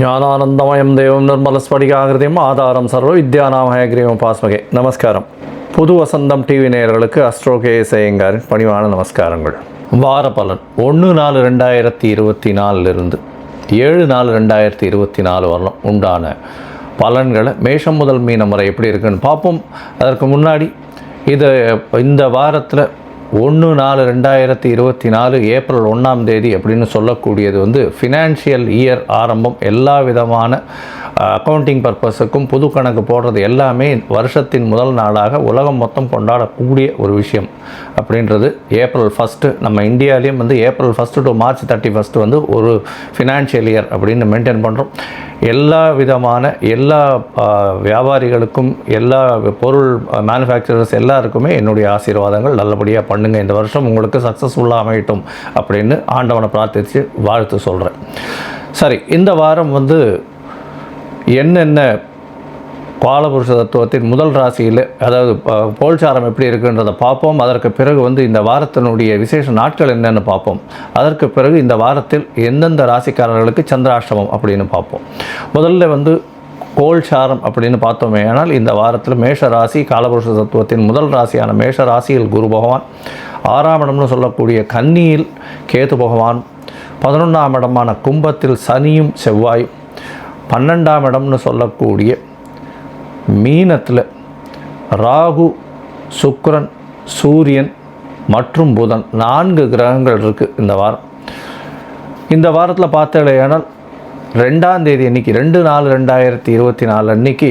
ஞானானந்தமயம் தெய்வம் நிர்மலஸ்படிகாகிருதியும் ஆதாரம் சர்வ வித்யாநாமய கிரீவம் பாஸ்மகே. நமஸ்காரம். புது வசந்தம் டிவி நேயர்களுக்கு அஸ்ட்ரோ கேஎஸ்ஐயங்காரின் பணிவான நமஸ்காரங்கள். வார பலன். ஒன்று நாலு ரெண்டாயிரத்தி இருபத்தி நாலுலேருந்து ஏழு நாலு ரெண்டாயிரத்தி இருபத்தி நாலு வரலாம். உண்டான பலன்களை மேஷம் முதல் மீனம் வரை எப்படி இருக்குன்னு பார்ப்போம். அதற்கு முன்னாடி இது இந்த வாரத்தில் ஒன்று நாலு ரெண்டாயிரத்தி இருபத்தி நாலு ஏப்ரல் ஒன்றாம் தேதி அப்படின்னு சொல்லக்கூடியது வந்து ஃபினான்ஷியல் இயர் ஆரம்பம். எல்லா விதமான அக்கௌண்டிங் பர்பஸுக்கும் புது கணக்கு போடுறது எல்லாமே வருஷத்தின் முதல் நாளாக உலகம் மொத்தம் கொண்டாடக்கூடிய ஒரு விஷயம் அப்படின்றது. ஏப்ரல் ஃபஸ்ட்டு நம்ம இந்தியாவிலையும் வந்து April first to March thirty first வந்து ஒரு ஃபினான்ஷியல் இயர் அப்படின்னு மெயின்டைன் பண்ணுறோம் எல்லா விதமான எல்லா வியாபாரிகளுக்கும் எல்லா பொருள் மேனுஃபேக்சரர்ஸ் எல்லாருக்குமே என்னுடைய ஆசீர்வாதங்கள் நல்லபடியாக பண்ணுங்கள் இந்த வருஷம் உங்களுக்கு சக்ஸஸ்ஃபுல்லாக அமையட்டும் அப்படின்னு ஆண்டவனை பிரார்த்தித்து வாழ்த்து சொல்கிறேன் சரி இந்த வாரம் வந்து என்னென்ன காலபுருஷ தத்துவத்தின் முதல் ராசியில் அதாவது போல்சாரம் எப்படி இருக்குன்றதை பார்ப்போம். அதற்கு பிறகு வந்து இந்த வாரத்தினுடைய விசேஷ நாட்கள் என்னென்னு பார்ப்போம். அதற்கு பிறகு இந்த வாரத்தில் எந்தெந்த ராசிக்காரர்களுக்கு சந்திராஷ்டமம் அப்படின்னு பார்ப்போம். முதல்ல வந்து கோல்சாரம் அப்படின்னு பார்த்தோமே ஆனால் இந்த வாரத்தில் மேஷ ராசி காலபுருஷ தத்துவத்தின் முதல் ராசியான மேஷ ராசியில் குரு பகவான் ஆறாம் இடம்னு சொல்லக்கூடிய கன்னியில் கேது பகவான் பதினொன்றாம் இடமான கும்பத்தில் சனியும் செவ்வாயும் பன்னெண்டாம் இடம்னு சொல்லக்கூடிய மீனத்தில் ராகு சுக்ரன் சூரியன் மற்றும் புதன் நான்கு கிரகங்கள் இருக்குது இந்த வாரம். இந்த வாரத்தில் பார்த்தலையானால் ரெண்டாம் தேதி அன்னைக்கு ரெண்டு நாலு ரெண்டாயிரத்தி இருபத்தி நாலு அன்னைக்கு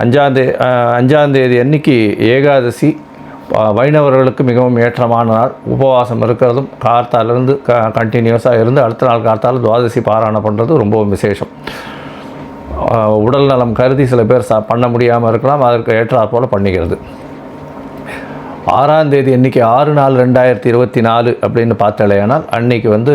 அஞ்சாந்தே அஞ்சாந்தேதி அன்னைக்கு ஏகாதசி வைணவர்களுக்கு மிகவும் ஏற்றமான நாள். உபவாசம் இருக்கிறதும் கார்த்தாலேருந்து க கண்டினியூஸாக இருந்து அடுத்த நாள் கார்த்தால துவாதசி பாராயணம் பண்ணுறது ரொம்பவும் விசேஷம். உடல் நலம் கருதி சில பேர் ச பண்ண முடியாமல் இருக்கலாம் அதற்கு ஏற்றாற் போல் பண்ணிக்கிறது. ஆறாம் தேதி இன்றைக்கி ஆறு நாள் ரெண்டாயிரத்தி இருபத்தி நாலு அப்படின்னு பார்த்தாலேயானால் அன்னைக்கு வந்து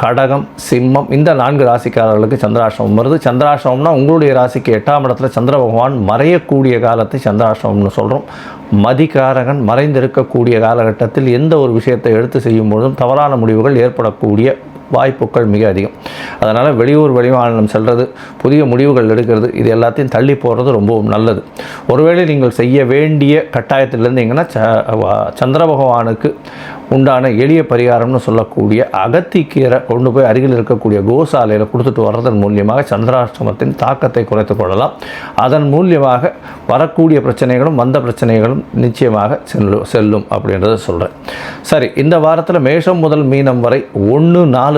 கடகம் சிம்மம் இந்த நான்கு ராசிக்காரர்களுக்கு சந்திராசிரமம் வருது. சந்திராசிரமம்னா உங்களுடைய ராசிக்கு எட்டாம் இடத்துல சந்திர பகவான் மறையக்கூடிய காலத்தை சந்திராசிரமம்னு சொல்கிறோம் மதிகாரகன் மறைந்திருக்கக்கூடிய காலகட்டத்தில் எந்த ஒரு விஷயத்தை எடுத்து செய்யும் பொழுதும் தவறான முடிவுகள் ஏற்படக்கூடிய வாய்ப்புகள் மிக அதிகம். அதனால் வெளியூர் வெளிமாநிலம் செல்வது புதிய முடிவுகள் எடுக்கிறது இது எல்லாத்தையும் தள்ளி போகிறது ரொம்பவும் நல்லது. ஒருவேளை நீங்கள் செய்ய வேண்டிய கட்டாயத்தில் இருந்தீங்கன்னா ச சந்திர பகவானுக்கு உண்டான எளிய பரிகாரம்னு சொல்லக்கூடிய அகத்திக்கீரை கொண்டு போய் அருகில் இருக்கக்கூடிய கோசாலையில் கொடுத்துட்டு வர்றதன் மூலியமாக சந்திராஷ்டமத்தின் தாக்கத்தை குறைத்துக் கொள்ளலாம். அதன் மூலியமாக வரக்கூடிய பிரச்சனைகளும் வந்த பிரச்சனைகளும் நிச்சயமாக செல்லும் செல்லும் அப்படின்றத சொல்கிறேன் சரி இந்த வாரத்தில் மேஷம் முதல் மீனம் வரை ஒன்று நாலு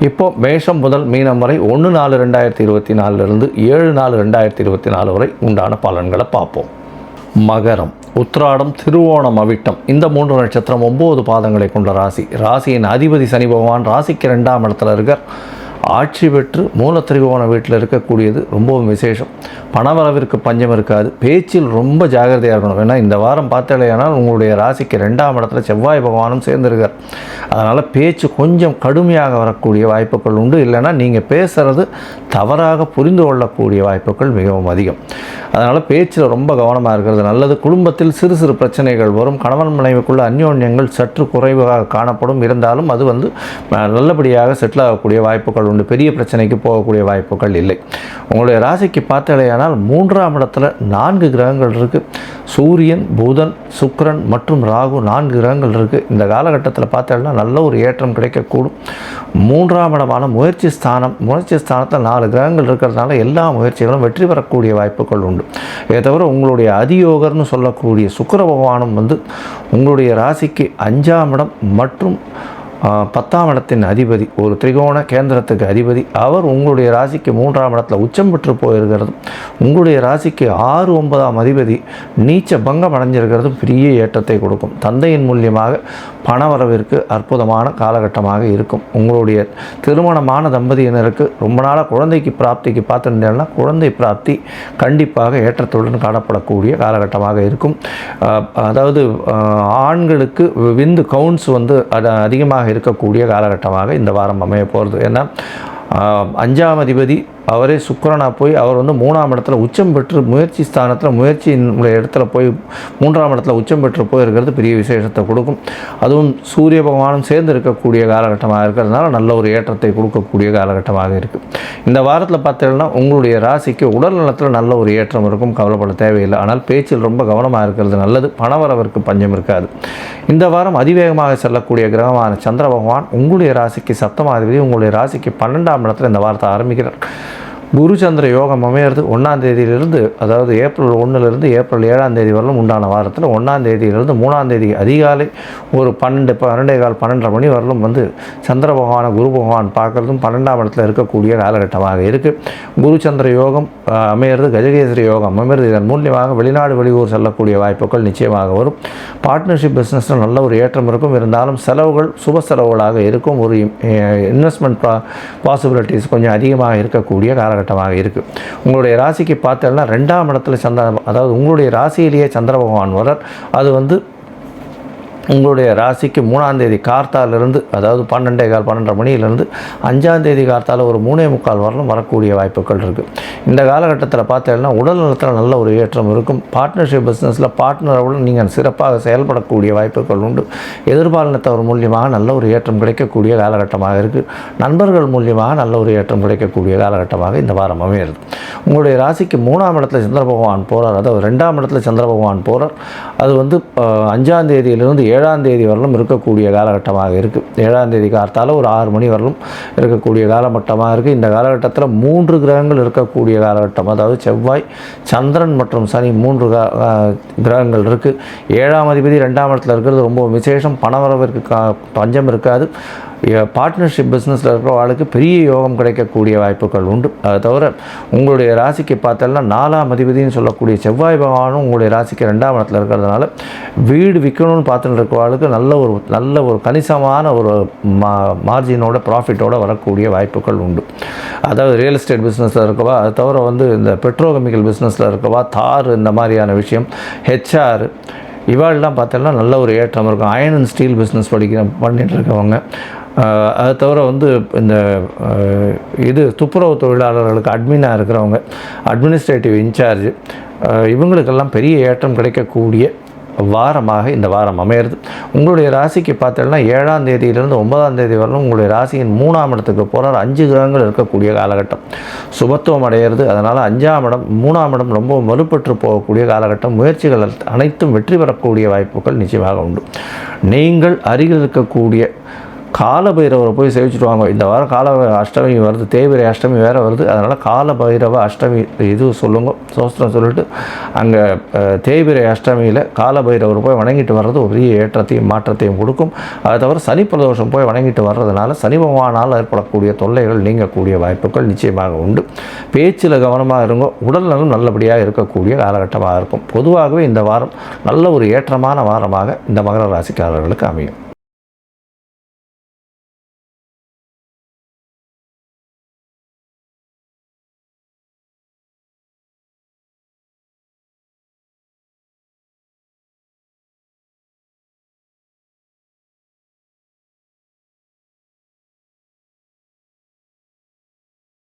இப்போ மேஷம் முதல் மீனம் வரை ஒன்று நாலு ரெண்டாயிரத்தி இருபத்தி நாலுலேருந்து ஏழு நாலு ரெண்டாயிரத்தி இருபத்தி நாலு வரை உண்டான பலன்களை பார்ப்போம். மகரம் உத்ராடம் திருவோணம் அவிட்டம். இந்த மூன்று நட்சத்திரம் ஒம்பது பாதங்களை கொண்ட ராசி. ராசியின் அதிபதி சனி பகவான் ராசிக்கு ரெண்டாம் இடத்துல இருக்கார். ஆட்சி பெற்று மூல திரிகோண வீட்டில் இருக்கக்கூடியது ரொம்பவும் விசேஷம். பணவரவிற்கு பஞ்சம் இருக்காது. பேச்சில் ரொம்ப ஜாகிரதையாக இருக்கணும். ஏன்னா இந்த வாரம் பார்த்தாலேயானால் உங்களுடைய ராசிக்கு ரெண்டாம் இடத்துல செவ்வாய் பகவானும் சேர்ந்திருக்கார். அதனால் பேச்சு கொஞ்சம் கடுமையாக வரக்கூடிய வாய்ப்புகள் உண்டு. இல்லைன்னா நீங்கள் பேசுகிறது தவறாக புரிந்து கொள்ளக்கூடிய வாய்ப்புகள் மிகவும் அதிகம். அதனால் பேச்சில் ரொம்ப கவனமாக இருக்கிறது நல்லது. குடும்பத்தில் சிறு சிறு பிரச்சனைகள் வரும். கணவன் மனைவிக்குள்ள அந்யோன்யங்கள் சற்று குறைவாக காணப்படும். இருந்தாலும் அது வந்து நல்லபடியாக செட்டில் ஆகக்கூடிய வாய்ப்புகள் உண்டு. பெரிய பிரச்சனைக்கு போகக்கூடிய வாய்ப்புகள் இல்லை. உங்களுடைய ராசிக்கு பார்த்தாலேயானால் மூன்றாம் இடத்துல நான்கு கிரகங்கள் இருக்குது சூரியன் புதன் சுக்ரன் மற்றும் ராகு நான்கு கிரகங்கள் இருக்குது இந்த காலகட்டத்தில் பார்த்தோம்னா நல்ல ஒரு ஏற்றம் கிடைக்கக்கூடும். மூன்றாம் இடமான முயற்சி ஸ்தானம் முயற்சி ஸ்தானத்தில் நாலு கிரகங்கள் இருக்கிறதுனால எல்லா முயற்சிகளும் வெற்றி பெறக்கூடிய வாய்ப்புகள் உண்டு. இதை தவிர உங்களுடைய அதியோகர்னு சொல்லக்கூடிய சுக்கர பகவானும் வந்து உங்களுடைய ராசிக்கு அஞ்சாம் இடம் மற்றும் பத்தாம் இடத்தின் அதிபதி ஒரு திரிகோண கேந்திரத்துக்கு அதிபதி. அவர் உங்களுடைய ராசிக்கு மூன்றாம் இடத்துல உச்சம் பெற்று போயிருக்கிறது. உங்களுடைய ராசிக்கு ஆறு ஒன்பதாம் அதிபதி நீச்ச பங்கம் அடைஞ்சிருக்கிறது. பெரிய ஏற்றத்தை கொடுக்கும். தந்தையின் மூலியமாக பணவரவிற்கு அற்புதமான காலகட்டமாக இருக்கும். உங்களுடைய திருமணமான தம்பதியினருக்கு ரொம்ப நாளாக குழந்தைக்கு பிராப்திக்கு பார்த்துட்டேன்னா குழந்தை பிராப்தி கண்டிப்பாக ஏற்றத்துடன் காணப்படக்கூடிய காலகட்டமாக இருக்கும். அதாவது ஆண்களுக்கு விந்து கவுன்ஸ் வந்து அதிகமாக இருக்கக்கூடிய காலகட்டமாக இந்த வாரம் அமைய போகிறது. ஏன்னா அஞ்சாம் அதிபதி அவரே சுக்கரனாக போய் அவர் வந்து மூணாம் இடத்துல உச்சம் பெற்று முயற்சி ஸ்தானத்தில் முயற்சியினுடைய இடத்துல போய் மூன்றாம் இடத்துல உச்சம் பெற்று போயிருக்கிறது பெரிய விசேஷத்தை கொடுக்கும். அதுவும் சூரிய பகவானும் சேர்ந்து இருக்கக்கூடிய காலகட்டமாக இருக்கிறதுனால நல்ல ஒரு ஏற்றத்தை கொடுக்கக்கூடிய காலகட்டமாக இருக்குது இந்த வாரத்தில் பார்த்தீங்கன்னா உங்களுடைய ராசிக்கு உடல் நலத்தில் நல்ல ஒரு ஏற்றம் இருக்கும். கவலைப்பட தேவையில்லை. ஆனால் பேச்சில் ரொம்ப கவனமாக இருக்கிறது நல்லது. பணவரவிற்கு பஞ்சம் இருக்காது. இந்த வாரம் அதிவேகமாக செல்லக்கூடிய கிரகமான சந்திர பகவான் உங்களுடைய ராசிக்கு சப்தமாதிபதி உங்களுடைய ராசிக்கு பன்னெண்டாம் இடத்துல இந்த வாரத்தை ஆரம்பிக்கிறார். குரு சந்திர யோகம் அமையிறது ஒன்றாம் தேதியிலிருந்து அதாவது ஏப்ரல் ஒன்றுலேருந்து ஏப்ரல் ஏழாம் தேதி வரலும் உண்டான வாரத்தில் ஒன்றாம் தேதியிலிருந்து மூணாம் தேதி அதிகாலை ஒரு பன்னெண்டு பன்னெண்டே கால் பன்னெண்டரை மணி வரலும் வந்து சந்திர பகவானை குரு பகவான் பார்க்குறதும் பன்னெண்டாம் இடத்துல இருக்கக்கூடிய காலகட்டமாக இருக்குது குரு சந்திர யோகம் அமையிறது கஜகேசரி யோகம் அமையிறது. இதன் மூலியமாக வெளிநாடு வெளியூர் செல்லக்கூடிய வாய்ப்புகள் நிச்சயமாக வரும். பார்ட்னர்ஷிப் பிஸ்னஸில் நல்ல ஒரு ஏற்றம் இருக்கும். இருந்தாலும் செலவுகள் சுப செலவுகளாக இருக்கும். ஒரு இன்வெஸ்ட்மெண்ட் பா பாசிபிலிட்டிஸ் கொஞ்சம் அதிகமாக இருக்கக்கூடிய காலகட்டமாக இருக்குது உங்களுடைய ராசிக்கு பார்த்தோம்னா ரெண்டாம் இடத்துல சந்திர அதாவது உங்களுடைய ராசியிலேயே சந்திர பகவான் வரார் அது வந்து உங்களுடைய ராசிக்கு மூணாம் தேதி கார்த்தாலிருந்து அதாவது பன்னெண்டே கால் பன்னெண்டரை மணியிலிருந்து அஞ்சாம் தேதி கார்த்தால ஒரு மூணே முக்கால் வரலும் வரக்கூடிய வாய்ப்புகள் இருக்குது இந்த காலகட்டத்தில் பார்த்தீங்கன்னா உடல் நலத்தில் நல்ல ஒரு ஏற்றம் இருக்கும். பார்ட்னர்ஷிப் பிஸ்னஸில் பார்ட்னரோடு நீங்கள் சிறப்பாக செயல்படக்கூடிய வாய்ப்புகள் உண்டு. எதிர்பாலினத்தவர் மூலியமாக நல்ல ஒரு ஏற்றம் கிடைக்கக்கூடிய காலகட்டமாக இருக்குது நண்பர்கள் மூலியமாக நல்ல ஒரு ஏற்றம் கிடைக்கக்கூடிய காலகட்டமாக இந்த வாரம் அமையிறது உங்களுடைய ராசிக்கு மூணாம் இடத்துல சந்திர பகவான் போகிறார் அதாவது ரெண்டாம் இடத்துல சந்திர பகவான் போகிறார் அது வந்து அஞ்சாம் தேதியிலிருந்து ஏழாம் தேதி வரலும் இருக்கக்கூடிய காலகட்டமாக இருக்குது ஏழாம் தேதி காலத்தால் ஒரு ஆறு மணி வரலும் இருக்கக்கூடிய காலகட்டமாக இருக்குது இந்த காலகட்டத்தில் மூன்று கிரகங்கள் இருக்கக்கூடிய காலகட்டம். அதாவது செவ்வாய் சந்திரன் மற்றும் சனி மூன்று கிரகங்கள் இருக்குது ஏழாம் அதிபதி ரெண்டாம் இடத்துல இருக்கிறது ரொம்ப விசேஷம். பணவரவிற்கு கா பஞ்சம் இருக்காது. பார்ட்னர்ஷிப் பிஸ்னஸில் இருக்கிற ஆளுக்கு பெரிய யோகம் கிடைக்கக்கூடிய வாய்ப்புகள் உண்டு. அதை தவிர உங்களுடைய ராசிக்கு பார்த்தோம்னா நாலாம் அதிபதினு சொல்லக்கூடிய செவ்வாய் பகவானும் உங்களுடைய ராசிக்கு ரெண்டாம் இடத்துல இருக்கிறதுனால வீடு விற்கணும்னு பார்த்துட்டு ஆளுக்கு நல்ல ஒரு நல்ல ஒரு கணிசமான ஒரு மா மார்ஜினோட ப்ராஃபிட்டோட வரக்கூடிய வாய்ப்புகள் உண்டு. அதாவது ரியல் எஸ்டேட் பிஸ்னஸில் இருக்கவா அதை தவிர வந்து இந்த பெட்ரோகெமிக்கல் பிஸ்னஸில் இருக்கவா தார் இந்த மாதிரியான விஷயம் ஹெச்ஆர் இவாள்லாம் பார்த்தோம்னா நல்ல ஒரு ஏற்றம் இருக்கும். அயன் அண்ட் ஸ்டீல் பிஸ்னஸ் படிக்கிற பண்ணிகிட்டு இருக்கவங்க. அது தவிர வந்து இந்த இது துப்புரவு தொழிலாளர்களுக்கு அட்மினாக இருக்கிறவங்க அட்மினிஸ்ட்ரேட்டிவ் இன்சார்ஜ் இவங்களுக்கெல்லாம் பெரிய ஏற்றம் கிடைக்கக்கூடிய வாரமாக இந்த வாரம் அமையிறது. உங்களுடைய ராசிக்கு பார்த்தோம்னா ஏழாம் தேதியிலிருந்து ஒன்பதாம் தேதி வரலும் உங்களுடைய ராசியின் மூணாம் இடத்துக்கு போகிறார் அஞ்சு கிரகங்கள் இருக்கக்கூடிய காலகட்டம். சுபத்துவம் அடையிறது. அதனால் அஞ்சாம் இடம் மூணாம் இடம் ரொம்ப வலுப்பெற்று போகக்கூடிய காலகட்டம். முயற்சிகள் அனைத்தும் வெற்றி பெறக்கூடிய வாய்ப்புகள் நிச்சயமாக உண்டு. நீங்கள் அருகில் இருக்கக்கூடிய கால பைரவரை போய் சேவிச்சுட்டு வாங்க இந்த வாரம் கால அஷ்டமி வருது தேவிரை அஷ்டமி வேறு வருது. அதனால் கால பைரவ அஷ்டமி இது சொல்லுங்க சோஸ்திரம் சொல்லிட்டு அங்கே தேய்பிரை அஷ்டமியில் கால பைரவர் போய் வணங்கிட்டு வர்றது பெரிய ஏற்றத்தையும் மாற்றத்தையும் கொடுக்கும். அதை தவிர சனி பிரதோஷம் போய் வணங்கிட்டு வர்றதுனால சனி பகவானால் ஏற்படக்கூடிய தொல்லைகள் நீங்கக்கூடிய வாய்ப்புகள் நிச்சயமாக உண்டு. பேச்சில் கவனமாக இருங்க உடல் நலம் நல்லபடியாக இருக்கக்கூடிய காலகட்டமாக இருக்கும். பொதுவாகவே இந்த வாரம் நல்ல ஒரு ஏற்றமான வாரமாக இந்த மகர ராசிக்காரர்களுக்கு அமையும்.